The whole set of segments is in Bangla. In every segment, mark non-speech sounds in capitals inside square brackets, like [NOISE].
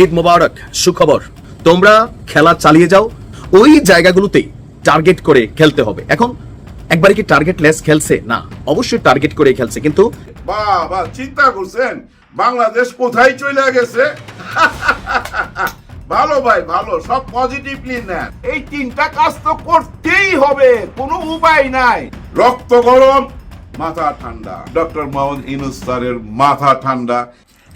ঈদ মোবারক, সুখবর। তোমরা খেলা চালিয়ে যাও। ওই জায়গাগুলোতেই টার্গেট করে খেলতে হবে। এখন একবারে কি টার্গেট লেস খেলছে? না, অবশ্যই টার্গেট করে খেলছে, কিন্তু বাহ চিন্তা করছেন? বাংলাদেশ কোথায় চলে গেছে? [LAUGHS] ভালো ভাই, ভালো। সব পজিটিভলি নেন। এই তিনটা কাজ তো করতেই হবে, কোনো উপায় নাই। রক্ত গরম, মাথা ঠান্ডা। ডক্টর মোহাম্মদ ইনুস স্যারের মাথা ঠান্ডা।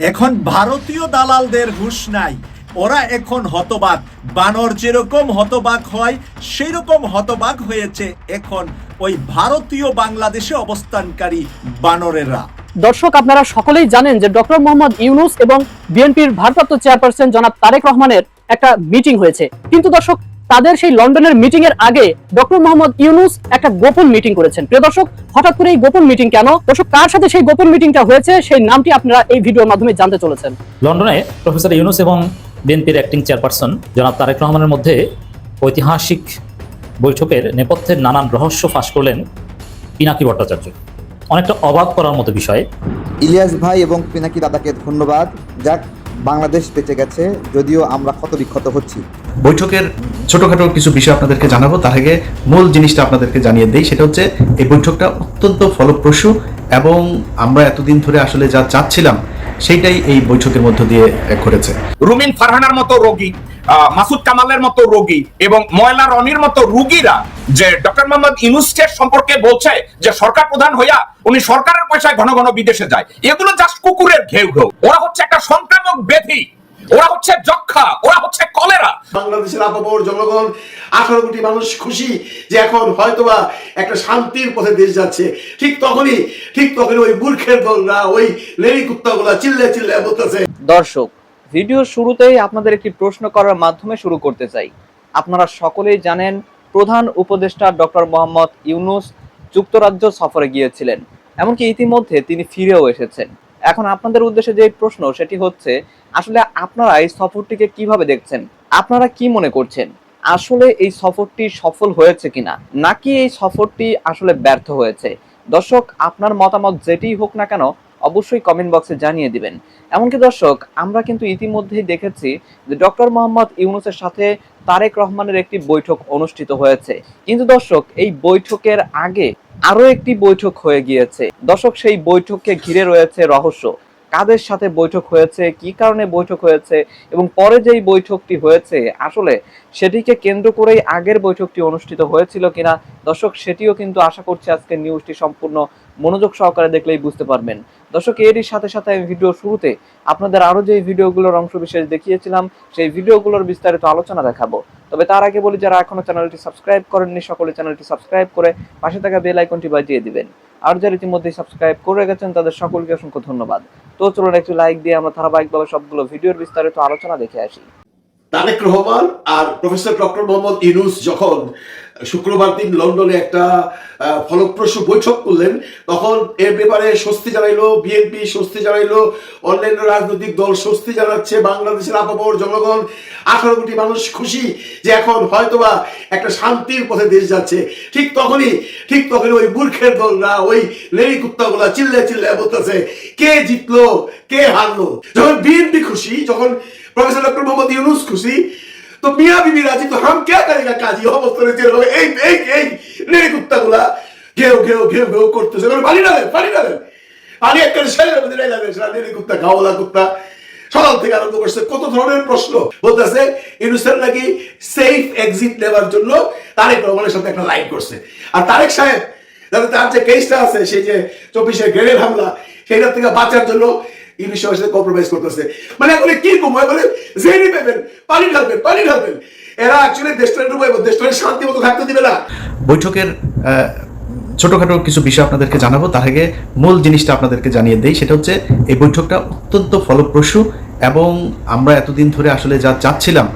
এখন ভারতীয় দালালদের হুঁশ নাই। ওরা এখন হতবাক। বানর যেরকম হতবাক হয় সেই রকম হতবাক হয়েছে এখন ওই ভারতীয় বাংলাদেশে অবস্থানকারী বানরেরা। দর্শক, আপনারা সকলেই জানেন যে ডক্টর মোহাম্মদ ইউনুস এবং বিএনপির ভারপ্রাপ্ত চেয়ারপারসন জনাব তারেক রহমানের একটা মিটিং হয়েছে। কিন্তু দর্শক তাদের সেই লন্ডনের মিটিং এর আগে ডক্টর মোহাম্মদ ইউনুস একটা গোপন মিটিং করেছেন। প্রিয় দর্শক হঠাৎ করে এই গোপন মিটিং কেন? দর্শক কার সাথে সেই গোপন মিটিংটা হয়েছে? সেই নামটি আপনারা এই ভিডিওর মাধ্যমে জানতে চলেছেন। লন্ডনে প্রফেসর ইউনুস এবং বিএনপির অ্যাক্টিং চেয়ারপারসন জনাব তারেক রহমানের মধ্যে ঐতিহাসিক বৈঠকের নেপথ্যের নানান রহস্য ফাঁস করলেন পিনাকি ভট্টাচার্য। অনেকটা অবাক করার মতো বিষয়। ইলিয়াস ভাই এবং পিনাকি দাদাকে ধন্যবাদ। যাক বাংলাদেশ বেঁচে গেছে, যদিও আমরা ক্ষত বিক্ষত হচ্ছি। বৈঠকের ছোটখাটো কিছু বিষয় আপনাদেরকে জানাব, তার আগে মূল জিনিসটা আপনাদেরকে জানিয়ে দেই, সেটা হচ্ছে এই বৈঠকটা অত্যন্ত ফলপ্রসূ এবং আমরা এতদিন ধরে আসলে যা চাচ্ছিলাম সেইটাই এই বৈঠকের মধ্য দিয়ে ঘটেছে। রুমিন ফারহানার মতো রোগী মাসুদ কামালের মতো রোগী এবং ময়লা রনির মতো রুগীরা যে ডক্টর মোহাম্মদ ইউনুসকে সম্পর্কে বলছে যে সরকার প্রধান হইয়া উনি সরকারের পয়সায় ঘন ঘন বিদেশে যায়। এগুলো জাস্ট কুকুরের ঘেউ ঘেউ। ওরা হচ্ছে একটা সংক্রামক ব্যাধি। ওরা হচ্ছে যক্ষা ওরা হচ্ছে কলেরা। বাংলাদেশের আপামর জনগণ আঠারো কোটি মানুষ খুশি যে এখন হয়তোবা একটা শান্তির পথে দেশ যাচ্ছে। ঠিক তখনই ঠিক তখনই ওই মূর্খের দলরা ওই লেরি কুত্তাগুলা চিল্লে চিল্লে বলতেছে। দর্শক ভিডিও শুরুতেই আপনাদের একটি প্রশ্ন করার মাধ্যমে শুরু করতে চাই। আপনারা সকলেই জানেন প্রধান উপদেষ্টা ডক্টর মোহাম্মদ ইউনুস যুক্তরাজ্য সফরে গিয়েছিলেন। এমনকি ইতিমধ্যে তিনি ফিরেও এসেছেন। এখন আপনাদের উদ্দেশ্যে যে প্রশ্ন, সেটি হচ্ছে, আসলে আপনারা এই সফরটিকে কীভাবে দেখছেন? আপনারা কি মনে করছেন? আসলে এই সফরটি সফল হয়েছে কিনা? নাকি এই সফরটি আসলে ব্যর্থ হয়েছে? দর্শক, আপনার মতামত যেটি হোক না কেন, অবশ্যই কমেন্ট বক্সে জানিয়ে দিবেন। এমনকি দর্শক, আমরা কিন্তু ইতিমধ্যেই দেখেছি যে ডক্টর মোহাম্মদ ইউনুসের সাথে তারেক রহমানের একটি বৈঠক অনুষ্ঠিত হয়েছে। কিন্তু দর্শক, এই বৈঠকের আগে আরও একটি বৈঠক হয়ে গিয়েছে। দর্শক, সেই বৈঠককে ঘিরে রয়েছে রহস্য। কাদের সাথে বৈঠক হয়েছে, কি কারণে বৈঠক হয়েছে এবং পরে যেই বৈঠকটি হয়েছে, আসলে সেটিকে কেন্দ্র করেই আগের বৈঠকটি অনুষ্ঠিত হয়েছিল কিনা, দর্শক, সেটিও কিন্তু আশা করছি আজকে নিউজটি সম্পূর্ণ মনোযোগ সহকারে দেখলেই বুঝতে পারবেন। দর্শক, এরই সাথে সাথে আমি ভিডিও শুরুতে আপনাদের আরও যে ভিডিওগুলোর অংশ বিশেষ দেখিয়েছিলাম, সেই ভিডিওগুলোর বিস্তারিত আলোচনা দেখাবো। তবে তার আগে বলি, যারা এখনও চ্যানেলটি সাবস্ক্রাইব করেননি, সকলে চ্যানেলটি সাবস্ক্রাইব করে পাশে থাকা বেল আইকনটি বাজিয়ে দিবেন। আর যারা ইতিমধ্যে সাবস্ক্রাইব করে গেছেন তাদের সকলকে অসংখ্য ধন্যবাদ। তো চলুন একটু লাইক দিয়ে আমরা ধারাবাহিকভাবে সবগুলো ভিডিওর বিস্তারিত আলোচনা দেখে আসি। তারেক রহমান আর প্রফেসর ডক্টর মোহাম্মদ ইনুস যখন শুক্রবার দিন লন্ডনে একটা ফলপ্রসূ বৈঠক করলেন। তখন এর ব্যাপারে স্বস্তি জানাইলো বিএনপি স্বস্তি জানাইলো অন্যান্য রাজনৈতিক দল, স্বস্তি জানাচ্ছে বাংলাদেশের আপামর জনগণ। আঠারো কোটি মানুষ খুশি যে এখন হয়তোবা একটা শান্তির পথে দেশ যাচ্ছে। ঠিক তখনই ঠিক তখনই ওই মূর্খের দলরা, ওই লেরি কুত্তাগুলা চিল্লে চিল্লে বলতেছে, কে জিতলো? কে হারলো? যখন বিএনপি খুশি, যখন প্রফেসর ডক্টর মোহাম্মদ ইউনুস খুশি তো মিয়া বিবি রাজি, তো হাম কে করেগা কাজী? অবস্থা রয়েছে এরকম এই এই এই নেড়ে কুত্তাগুলা ঘেউ ঘেউ ঘেউ ঘেউ করতেছে। এবার পানি ডালেন পানি ডালেন পানি একটা ছেলের মধ্যে নাই লাগে সেটা নেড়ে কুত্তা, গাওলা কুত্তা। সকাল থেকে আরম্ভ করছে কত ধরনের প্রশ্ন। বলতেছে ইউনুসের নাকি সেফ এক্সিট নেওয়ার জন্য তারেক রহমানের সাথে একটা লাইন করছে। আর তারেক সাহেব তার যে কেসটা আছে, সেই যে চব্বিশের গ্রেনেড হামলা, সেইটার থেকে বাঁচার জন্য সাথে কম্প্রোমাইজ করতেছে। মানে এখন কি পানি ঢালবেন পানি ঢালবেন। এরা অ্যাকচুয়ালি শান্তি মতো থাকতে দিবে না। বৈঠকের ছোটখাটো কিছু বিষয় আপনাদেরকে জানাব। তার আগে মূল জিনিসটা আপনাদেরকে জানিয়ে দেই, সেটা হচ্ছে এই বৈঠকটা অত্যন্ত ফলপ্রসূ এবং আমরা এতদিন ধরে আসলে যা চাচ্ছিলাম,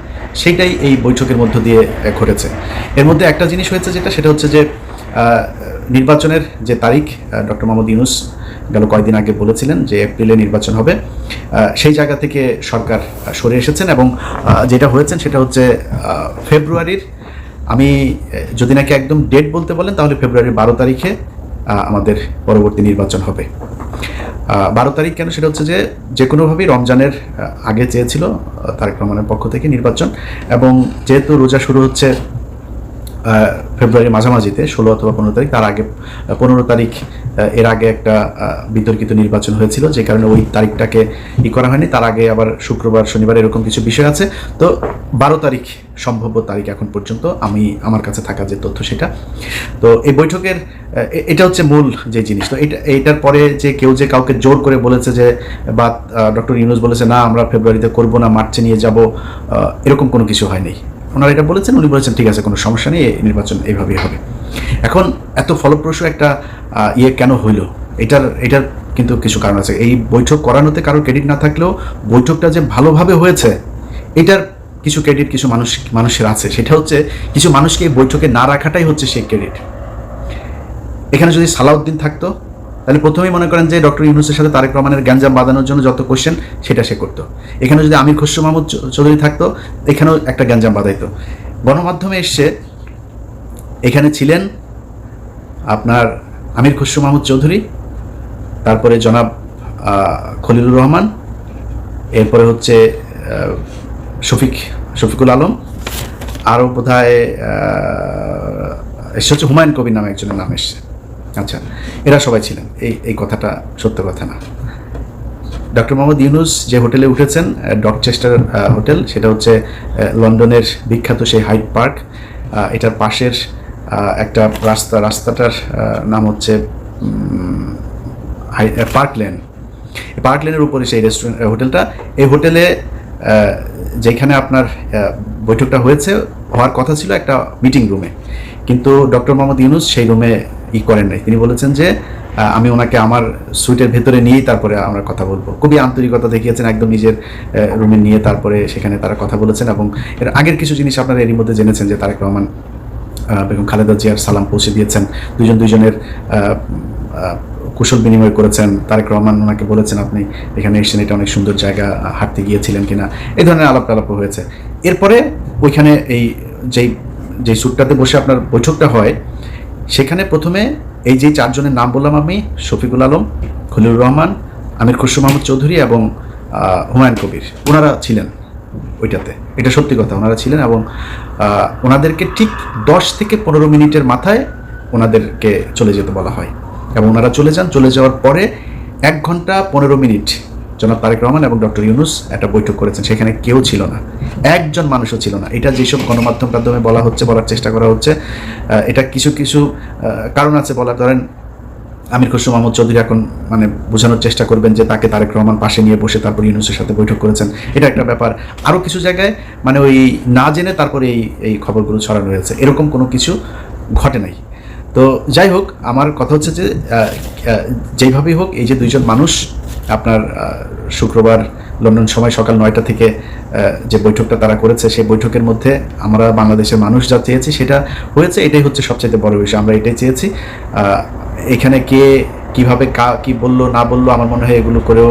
সেটাই এই বৈঠকের মধ্য দিয়ে ঘটেছে। এর মধ্যে একটা জিনিস হয়েছে যেটা, সেটা হচ্ছে যে নির্বাচনের যে তারিখ ডক্টর মোহাম্মদ ইউনুস গেল কয়েকদিন আগে বলেছিলেন যে এপ্রিলে নির্বাচন হবে। সেই জায়গা থেকে সরকার সরে এসেছেন এবং যেটা হয়েছেন সেটা হচ্ছে ফেব্রুয়ারির, আমি যদি নাকি একদম ডেট বলতে বলেন তাহলে ফেব্রুয়ারির বারো তারিখে আমাদের পরবর্তী নির্বাচন হবে। বারো তারিখ কেন? সেটা হচ্ছে যে যে কোনোভাবেই রমজানের আগে চেয়েছিল তারেক রহমানের পক্ষ থেকে নির্বাচন এবং যেহেতু রোজা শুরু হচ্ছে আহ, ফেব্রুয়ারির মাঝামাঝিতে ষোলো অথবা পনেরো তারিখ তার আগে পনেরো তারিখ এর আগে একটা বিতর্কিত নির্বাচন হয়েছিল যে কারণে ওই তারিখটাকে ই করা হয়নি। তার আগে আবার শুক্রবার শনিবার এরকম কিছু বিষয় আছে। তো বারো তারিখ সম্ভাব্য তারিখ এখন পর্যন্ত আমি আমার কাছে থাকা যে তথ্য সেটা। তো এই বৈঠকের এটা হচ্ছে মূল যে জিনিস। তো এটা এইটার পরে যে কেউ যে কাউকে জোর করে বলেছে যে বা ডক্টর ইউনুস বলেছে না আমরা ফেব্রুয়ারিতে করব না মার্চে নিয়ে যাব এরকম কোনো কিছু হয়নি। ওনারা এটা বলেছেন, উনি বলেছেন, ঠিক আছে, কোনো সমস্যা নেই নির্বাচন এইভাবেই হবে। এখন এত ফলপ্রসূ একটা ইয়ে কেন হইল? এটার এটার কিন্তু কিছু কারণ আছে। এই বৈঠক করানোতে কারোর ক্রেডিট না থাকলেও বৈঠকটা যে ভালোভাবে হয়েছে, এটার কিছু ক্রেডিট কিছু মানুষ, মানুষের আছে। সেটা হচ্ছে, কিছু মানুষকে এই বৈঠকে না রাখাটাই হচ্ছে সেই ক্রেডিট। এখানে যদি সালাউদ্দিন থাকতো তাহলে প্রথমেই মনে করেন যে ডক্টর ইউনুসের সাথে তারেক রহমানের গ্যাঞ্জাম বাঁধানোর জন্য যত কোশ্চেন সেটা সে করতো। এখানে যদি আমির খসরু মাহমুদ চৌধুরী থাকতো, এখানেও একটা গ্যাঞ্জাম বাঁধাইতো। গণমাধ্যমে এসছে এখানে ছিলেন আপনার আমির খসরু মাহমুদ চৌধুরী, তারপরে জনাব খলিলুর রহমান, এরপরে হচ্ছে শফিক, শফিকুল আলম, আরও বোধ হয় এসে হচ্ছে হুমায়ুন কবির নামে একজনের নাম এসছে। আচ্ছা এরা সবাই ছিলেন। এই এই কথাটা সত্য কথা না। ডক্টর মোহাম্মদ ইউনুস যে হোটেলে উঠেছেন ডকচেস্টার হোটেল, সেটা হচ্ছে লন্ডনের বিখ্যাত সেই হাইট পার্ক। এটার পাশের একটা রাস্তা, রাস্তাটার নাম হচ্ছে পার্ক লেন। পার্ক লেনের উপরে সেই রেস্টুরেন্ট হোটেলটা, এই হোটেলে যেখানে আপনার বৈঠকটা হয়েছে, হওয়ার কথা ছিল একটা মিটিং রুমে। কিন্তু ডক্টর মোহাম্মদ ইউনুস সেই রুমে ই করেন নাই। তিনি বলেছেন যে আমি ওনাকে আমার সুইটের ভেতরে নিয়েই তারপরে আমরা কথা বলব। খুবই আন্তরিকতা দেখিয়েছেন একদম নিজের রুমে নিয়ে তারপরে সেখানে তারা কথা বলেছেন এবং এর আগের কিছু জিনিস আপনারা এরই মধ্যে জেনেছেন যে তারেক রহমান বেগম খালেদা জিয়ার সালাম পৌঁছে দিয়েছেন। দুজন দুজনের কুশল বিনিময় করেছেন। তারেক রহমান ওনাকে বলেছেন, আপনি এখানে এসেছেন, এটা অনেক সুন্দর জায়গা হাঁটতে গিয়েছিলেন কিনা? এই ধরনের আলাপ টালাপ হয়েছে। এরপরে ওইখানে এই যেই যেই সুটটাতে বসে আপনার বৈঠকটা হয় সেখানে প্রথমে এই যে চারজনের নাম বললাম আমি, শফিকুল আলম, খলিলুর রহমান, আমির খুশরু মাহমুদ চৌধুরী এবং হুমায়ুন কবির। ওনারা ছিলেন ওইটাতে। এটা সত্যি কথা, ওনারা ছিলেন এবং ওনাদেরকে ঠিক দশ থেকে পনেরো মিনিটের মাথায় ওনাদেরকে চলে যেতে বলা হয়। এবং ওনারা চলে যান। চলে যাওয়ার পরে এক ঘণ্টা পনেরো মিনিট জনাব তারেক রহমান এবং ডক্টর ইউনুস একটা বৈঠক করেছেন, সেখানে কেউ ছিল না। একজন মানুষও ছিল না। এটা যেসব গণমাধ্যম মাধ্যমে বলা হচ্ছে, বলার চেষ্টা করা হচ্ছে এটা কিছু কিছু কারণ আছে বলার। ধরেন আমির খসরু মাহমুদ চৌধুরী এখন মানে বোঝানোর চেষ্টা করবেন যে তাকে তারেক রহমান পাশে নিয়ে বসে তারপর ইউনুসের সাথে বৈঠক করেছেন। এটা একটা ব্যাপার। আরও কিছু জায়গায় মানে ওই না জেনে তারপরে এই এই খবরগুলো ছড়ানো হয়েছে। এরকম কোনো কিছু ঘটে নাই। তো যাই হোক, আমার কথা হচ্ছে যে যেইভাবেই হোক, এই যে দুইজন মানুষ, আপনার শুক্রবার লন্ডন সময় সকাল নয়টা থেকে যে বৈঠকটা তারা করেছে, সেই বৈঠকের মধ্যে আমরা বাংলাদেশের মানুষ যা চেয়েছি সেটা হয়েছে, এটাই হচ্ছে সবচেয়ে বড় বিষয়, আমরা এটাই চেয়েছি। এখানে কে কীভাবে কা, কি বলল, না বলল, আমার মনে হয় এগুলো করেও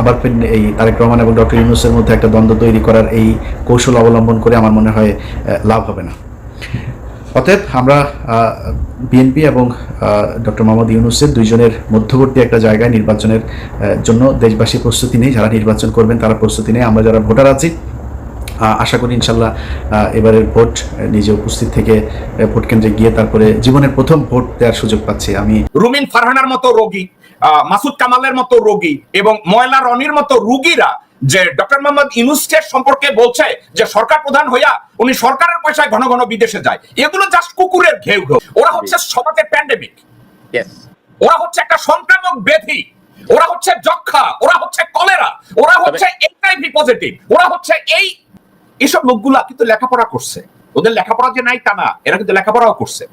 আবার এই তারেক রহমান এবং ডক্টর ইউনুসের মধ্যে একটা দ্বন্দ্ব তৈরি করার এই কৌশল অবলম্বন করে আমার মনে হয় লাভ হবে না। অতএব আমরা বিএনপি এবং ডক্টর মোহাম্মদ ইউনুসের দুইজনের মধ্যবর্তী একটা জায়গায় নির্বাচনের জন্য দেশবাসী প্রস্তুতি নেই যারা নির্বাচন করবেন তারা প্রস্তুতি নেই আমরা যারা ভোটার আছি আশা করি ইনশাল্লাহ এবারের ভোট নিজে উপস্থিত থেকে ভোট কেন্দ্রে গিয়ে তারপরে জীবনের প্রথম ভোট দেওয়ার সুযোগ পাচ্ছি আমি। রুমিন ফারহানার মতো রোগী মাসুদ কামালের মতো রোগী এবং ময়লা রনির মতো রুগীরা যে ডক্টর মোহাম্মদ ইউনুসকে সম্পর্কে বলছে যে সরকার প্রধান হইয়া উনি সরকারের পয়সায় ঘন ঘন বিদেশে যায়। এগুলো জাস্ট কুকুরের ঘেউ ঘেউ। ওরা হচ্ছে সমাজের প্যান্ডেমিক ওরা হচ্ছে একটা সংক্রামক ব্যাধি। ওরা হচ্ছে যক্ষা ওরা হচ্ছে কলেরা। ওরা হচ্ছে এইচআইভি পজিটিভ ওরা হচ্ছে এই এসব লোকগুলা কিন্তু লেখাপড়া করছে। ওদের লেখাপড়া যে নাই তা না, এরা কিন্তু লেখাপড়াও করছে।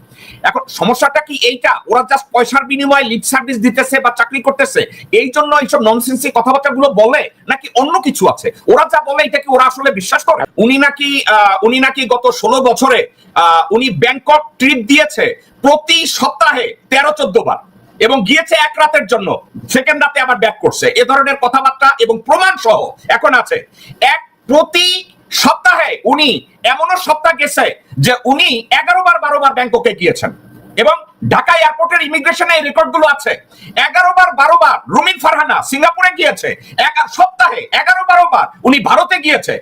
এখন সমস্যাটা কি এইটা? ওরা জাস্ট পয়সার বিনিময়ে লিপ সার্ভিস দিতেছে বা চাকরি করতেছে, এই জন্য এইসব ননসেন্সি কথাবার্তা গুলো বলে, নাকি অন্য কিছু আছে? ওরা যা বলে এটা কি ওরা আসলে বিশ্বাস করে? উনি নাকি উনি নাকি গত ষোলো বছরে উনি ব্যাংকক ট্রিপ দিয়েছে প্রতি সপ্তাহে তেরো, চোদ্দ বার এবং গিয়েছে এক রাতের জন্য সেকেন্ড রাতে আবার ব্যাক করছে। এ ধরনের কথাবার্তা এবং প্রমাণ সহ এখন আছে। এক প্রতি সপ্তাহে উনি, এমনও সপ্তাহ গেছে যে উনি এগারো বার, বারো বার ব্যাংককে গিয়েছেন। এবং ঢাকা এয়ারপোর্টের ইমিগ্রেশনে এই রেকর্ডগুলো আছে। এগারো বার, বারো বার রুমিন ফারহানা সিঙ্গাপুরে গিয়েছে। সপ্তাহে এগারো, বারো বার উনি ভারতে গিয়েছে।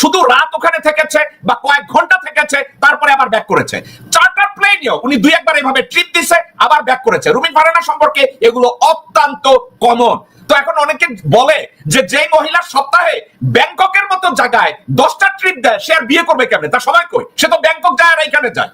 শুধু রাত ওখানে থেকেছে বা কয়েক ঘণ্টা থেকেছে, তারপরে আবার ব্যাক করেছে। চার্টার প্লেনেও উনি দুই একবার এভাবে ট্রিপ দিছে, আবার ব্যাক করেছে। রুমিন ফারহানা সম্পর্কে এগুলো অত্যন্ত কমন তো এখন অনেকে বলে যে যেই মহিলা সপ্তাহে ব্যাংককের মতো জায়গায় দশটা ট্রিপ দেয়, সে আর বিয়ে করবে কেমনে? তা সময় কই সে তো ব্যাংকক যায় আর এখানে যায়।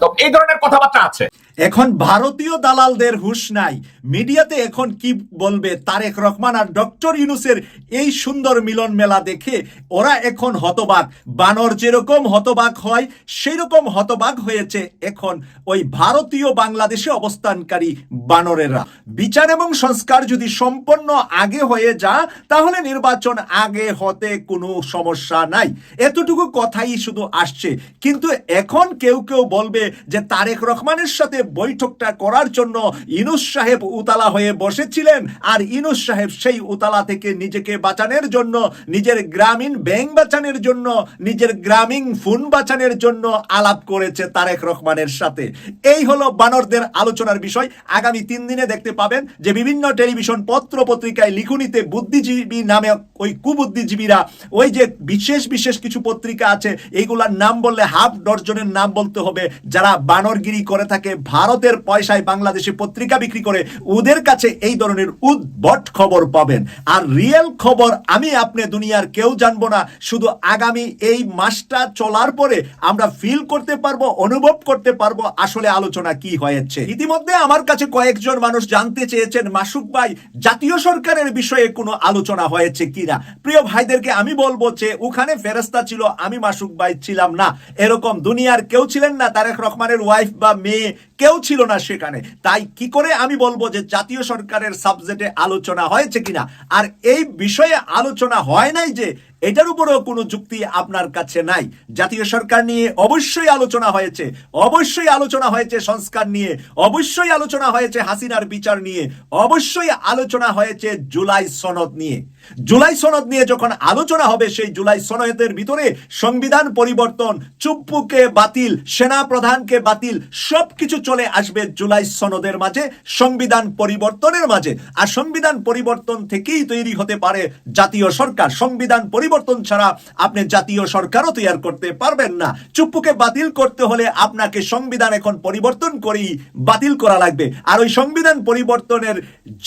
তো এই ধরনের কথাবার্তা আছে। এখন ভারতীয় দালালদের হুঁশ নাই। মিডিয়াতে এখন কি বলবে তারেক রহমান আর ডক্টর ইউনুসের এই সুন্দর মিলন মেলা দেখে ওরা এখন হতবাক। বানর যেরকম হতবাক হয় সেই রকম হতবাক হয়েছে এখন ওই ভারতীয় বাংলাদেশে অবস্থানকারী বানরেরা। বিচার এবং সংস্কার যদি সম্পন্ন আগে হয়ে যা, তাহলে নির্বাচন আগে হতে কোনো সমস্যা নাই। এতটুকু কথাই শুধু আসছে। কিন্তু এখন কেউ কেউ বলবে যে তারেক রহমানের সাথে বৈঠকটা করার জন্য ইনুস সাহেব উতালা হয়ে বসেছিলেন আর ইনুস সাহেব সেই উতালা থেকে নিজেকে বাঁচানোর জন্য, নিজের গ্রামীণ ব্যাংক বাঁচানোর জন্য, নিজের গ্রামীণ ফোন বাঁচানোর জন্য আলাপ করেছে তারেক রহমানের সাথে। এই হলো বানরদের আলোচনার বিষয়। আগামী তিন দিনে দেখতে পাবেন যে বিভিন্ন টেলিভিশন পত্র পত্রিকায় লিখুনিতে বুদ্ধিজীবী নামে ওই কুবুদ্ধিজীবীরা, ওই যে বিশেষ বিশেষ কিছু পত্রিকা আছে এইগুলার নাম বললে হাফ ডর্জনের নাম বলতে হবে, যারা বানরগিরি করে থাকে ভারতের পয়সায় বাংলাদেশে পত্রিকা বিক্রি করে ওদের কাছে এই ধরনের উদ্ভট খবর পাবেন। আর রিয়েল খবর আমি আপনি দুনিয়ার কেউ জানব না। শুধু আগামী এই মাসটা চলার পরে আমরা ফিল করতে পারব, অনুভব করতে পারব আসলে আলোচনা কি হয়েছে। ইতিমধ্যে আমার কাছে কয়েকজন মানুষ জানতে চেয়েছেন, মাসুক ভাই, জাতীয় সরকারের বিষয়ে কোনো আলোচনা হয়েছে কিনা? প্রিয় ভাইদেরকে আমি বলব যে ওখানে ফেরস্তা ছিল, আমি মাসুক ভাই ছিলাম না। এরকম দুনিয়ার কেউ ছিলেন না, তারেক রহমানের ওয়াইফ বা মেয়ে কেউ ছিল না সেখানে। তাই কি করে আমি বলব যে জাতীয় সরকারের সাবজেক্টে আলোচনা হয়েছে কিনা? আর এই বিষয়ে আলোচনা হয় নাই যে এটার উপরেও কোনো যুক্তি আপনার কাছে নাই। জাতীয় সরকার নিয়ে অবশ্যই আলোচনা হয়েছে, অবশ্যই আলোচনা হয়েছে সংস্কার নিয়ে, অবশ্যই আলোচনা হয়েছে হাসিনার বিচার নিয়ে, অবশ্যই আলোচনা হয়েছে জুলাই সনদ নিয়ে। জুলাই সনদ নিয়ে যখন আলোচনা হবে, সেই জুলাই সনদের ভিতরে সংবিধান পরিবর্তন, চুপ্পুকে বাতিল, সেনা প্রধানকে বাতিল, সবকিছু চলে আসবে জুলাই সনদের মাঝে, সংবিধান পরিবর্তনের মাঝে। আর সংবিধান পরিবর্তন থেকেই তৈরি হতে পারে জাতীয় সরকার। সংবিধান পরিবর্তন ছাড়া আপনি জাতীয় সরকারও তৈরি করতে পারবেন না। চুপ্পুকে বাতিল করতে হলে আপনাকে সংবিধান এখন পরিবর্তন করেই বাতিল করা লাগবে। আর ওই সংবিধান পরিবর্তনের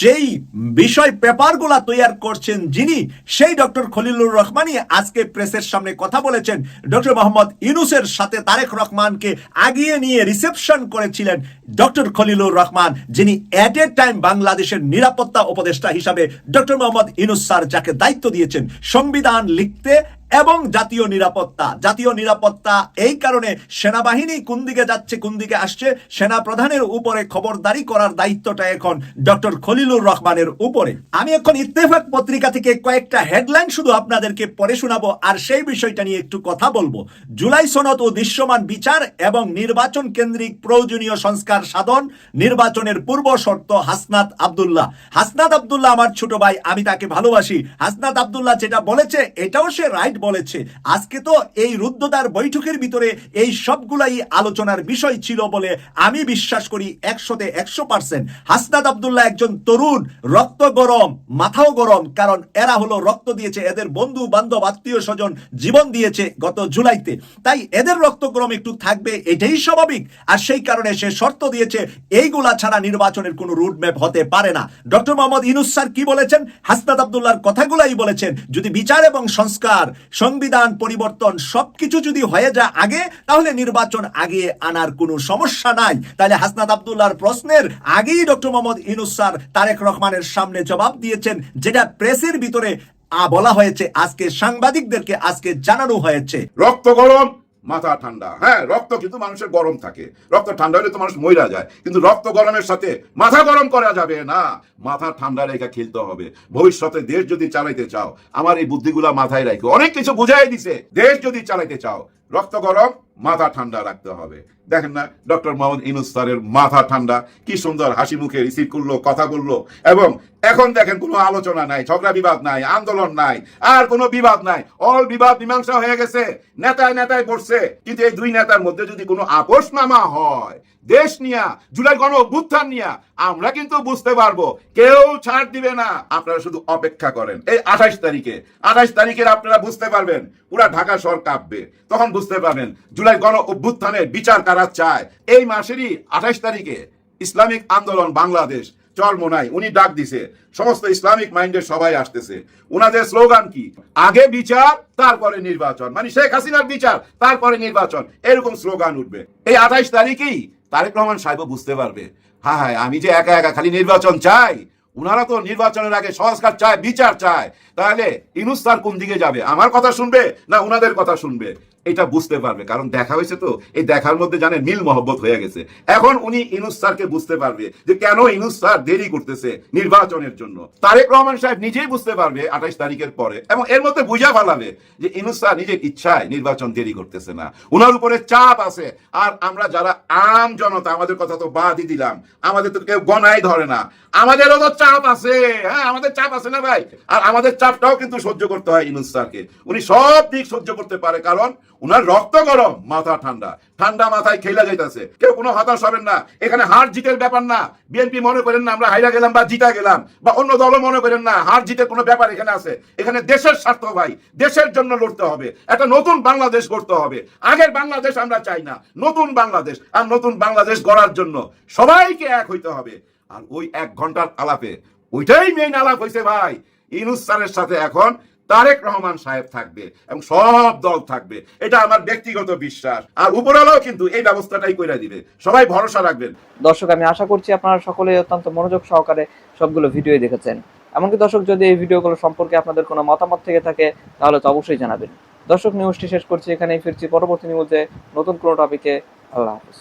যেই বিষয় পেপারগুলা তৈরি করছেন যিনি, সেই ডক্টর খলিলুর রহমানই আজকে প্রেসের সামনে কথা বলেছেন। ডক্টর মোহাম্মদ ইউনুসের সাথে তারেক রহমানকে আগিয়ে নিয়ে রিসেপশন করেছিলেন ডক্টর খলিলুর রহমান, যিনি এট এ টাইম বাংলাদেশের নিরাপত্তা উপদেষ্টা হিসাবে ডক্টর মোহাম্মদ ইউনুস স্যার যাকে দায়িত্ব দিয়েছেন, সংবিধান লিখতে এবং জাতীয় নিরাপত্তা। জাতীয় নিরাপত্তা এই কারণে সেনাবাহিনী কোন দিকে যাচ্ছে, কোন দিকে আসছে সেনা প্রধানের উপরে খবরদারি করার দায়িত্বটা এখন ডক্টর খলিলুর রহমানের উপরে। আমি এখন ইত্তেফাক পত্রিকা থেকে কয়েকটা হেডলাইন শুধু আপনাদেরকে পড়ে শোনাবো, আর সেই বিষয়টা নিয়ে একটু কথা বলব। জুলাই সনদ ও দৃশ্যমান বিচার এবং নির্বাচন কেন্দ্রিক প্রয়োজনীয় সংস্কার সাধন নির্বাচনের পূর্ব শর্ত হাসনাত আব্দুল্লাহ। হাসনাত আব্দুল্লাহ আমার ছোট ভাই, আমি তাকে ভালোবাসি। হাসনাত আব্দুল্লাহ যেটা বলেছে, এটাও সে রাইট বলেছে, আজকে তো এই রুদ্ধদ্বার বৈঠকের ভিতরে এই সবগুলাই আলোচনার বিষয় ছিল বলে আমি বিশ্বাস করি একশোতে একশো পার্সেন্ট। হাসনাত আব্দুল্লাহ একজন তরুণ, রক্ত গরম, মাথাও গরম, কারণ এরা হলো রক্ত দিয়েছে, এদের বন্ধু, বান্ধব, আত্মীয় স্বজন জীবন দিয়েছে গত জুলাইতে। তাই এদের রক্ত গরম একটু থাকবে, এটাই স্বাভাবিক। আর সেই কারণে সে শর্ত দিয়েছে, এইগুলা ছাড়া নির্বাচনের কোনো রুটম্যাপ হতে পারে না। ডক্টর মোহাম্মদ ইনুস স্যার কি বলেছেন? হাসনাত আব্দুল্লাহর কথাগুলাই বলেছেন। যদি বিচার এবং সংস্কার সংবিধান পরিবর্তন সবকিছু যদি হয়ে যায় আগে, তাহলে নির্বাচন আগে আনার কোনো সমস্যা নাই। তাহলে হাসনাত আব্দুল্লাহর প্রশ্নের আগেই ডক্টর মোহাম্মদ ইনুস স্যার তারেক রহমানের সামনে জবাব দিয়েছেন, যেটা প্রেসের ভিতরে বলা হয়েছে, আজকে সাংবাদিকদেরকে আজকে জানানো হয়েছে। রক্ত গরম মাথা ঠান্ডা। হ্যাঁ রক্ত কিন্তু মানুষের গরম থাকে। রক্ত ঠান্ডা হলে তো মানুষ মইরা যায়। কিন্তু রক্ত গরমের সাথে মাথা গরম করা যাবে না। মাথা ঠান্ডা রেখে খেলতে হবে। ভবিষ্যতে দেশ যদি চালাইতে চাও, আমার এই বুদ্ধিগুলা মাথায় রাখো। অনেক কিছু বুঝাই দিছে। দেশ যদি চালাইতে চাও, রক্ত গরম মাথা ঠান্ডা রাখতে হবে। দেখেন না, ডক্টর মোহাম্মদ ইনুস স্যারের মাথা ঠান্ডা, কি সুন্দর হাসি মুখে রিসিভ করল, কথা বলল, এবং এখন দেখেন কোনো আলোচনা নাই, ঝগড়া বিবাদ নাই, আন্দোলন নাই, আর কোনো বিবাদ নাই অল বিবাদ মীমাংসা হয়ে গেছে, নেতায় নেতায় পড়ছে, কিন্তু এই দুই নেতার মধ্যে যদি কোনো আপোষ নামা হয়, দেশ নিয়া, জুলাই গণ অভ্যুত্থান নিয়া, আমরা কিন্তু বুঝতে পারব, কেউ ছাড় দিবে না, আপনারা শুধু অপেক্ষা করেন। এই আঠাশ তারিখে, আঠাশ তারিখের আপনারা বুঝতে পারবেন, পুরা ঢাকা শহর কাঁপবে, তখন বুঝতে পারবেন জুলাই গণ অভ্যুত্থানের বিচার কারা চায়? এই মাসেরই আঠাশ তারিখে ইসলামিক আন্দোলন বাংলাদেশ। চরমোনাই উনি ডাক দিছে। সমস্ত ইসলামিক মাইন্ডের সবাই আসতেছে। উনাদের স্লোগান কি? আগে বিচার, তারপরে নির্বাচন। মানে শেখ হাসিনার বিচার, তারপরে নির্বাচন। এরকম স্লোগান উঠবে। এই আঠাইশ তারিখেই তারেক রহমান সাহেব বুঝতে পারবে। হ্যাঁ হ্যাঁ আমি যে একা একা খালি নির্বাচন চাই? উনারা তো নির্বাচনের আগে সংস্কার চায়, বিচার চায়। তাহলে ইনুস স্যার কোন দিকে যাবে? আমার কথা শুনবে না উনাদের কথা শুনবে? এটা বুঝতে পারবে। কারণ দেখা হয়েছে তো, এই দেখার মধ্যে জানেন মিল মহব্বত হয়ে গেছে। এখন উনি ইনুস স্যারকে বুঝতে পারবে যে কেন ইনুস স্যার দেরি করতেছে নির্বাচনের জন্য। তারেক রহমান সাহেব নিজেই বুঝতে পারবে আঠাইশ তারিখের পরে এবং এর মধ্যে বুঝা ফেলাবে যে ইনুস স্যার নিজের ইচ্ছায় নির্বাচন দেরি করতেছে না। উনার উপরে চাপ আছে। আর আমরা যারা আম জনতা, আমাদের কথা তো বাদই দিলাম। আমাদের তো কেউ গনাই ধরে না। আমাদেরও তো চাপ আছে। হ্যাঁ আমাদের চাপ আছে না ভাই? আর আমাদের চাপটাও কিন্তু সহ্য করতে হয় ইনুস স্যারকে। উনি সব দিক সহ্য করতে পারে। কারণ উনার রক্ত গরম, মাথা ঠান্ডা। ঠান্ডা মাথায় খেলা যাইতেছে। কেউ কোনো হতাশ হবেন না। এখানে হার জিতের ব্যাপার না। বিএনপি মনে করেন না আমরা হাইরা গেলাম বা জিতা গেলাম, বা অন্য দলও মনে করেন না হার জিতের কোনো ব্যাপার এখানে আছে। এখানে দেশের স্বার্থ ভাই, দেশের জন্য লড়তে হবে। একটা নতুন বাংলাদেশ গড়তে হবে। আগের বাংলাদেশ আমরা চাই না। নতুন বাংলাদেশ আর নতুন বাংলাদেশ গড়ার জন্য সবাইকে এক হইতে হবে। আর ওই এক ঘণ্টার আলাপে, ওইটাই মেইন আলাপ হয়েছে ভাই। ইনুস স্যারের সাথে এখন তারেক রহমান সাহেব থাকবে এবং সব দল থাকবে। এটা আমার ব্যক্তিগত বিশ্বাস। আর উপরালাও কিন্তু এই ব্যবস্থাটাই করে দিবে। সবাই ভরসা রাখবেন। দর্শক, আমি আশা করছি আপনারা সকলে অত্যন্ত মনোযোগ সহকারে সবগুলো ভিডিও দেখেছেন। এমনকি দর্শক, যদি এই ভিডিওগুলো সম্পর্কে আপনাদের কোনো মতামত থেকে থাকে, তাহলে তো অবশ্যই জানাবেন। দর্শক, নিউজটি শেষ করছি, এখানেই ফিরছি। পরবর্তী নিউজে নতুন কোনো টপিকে আল্লাহ হাফিজ।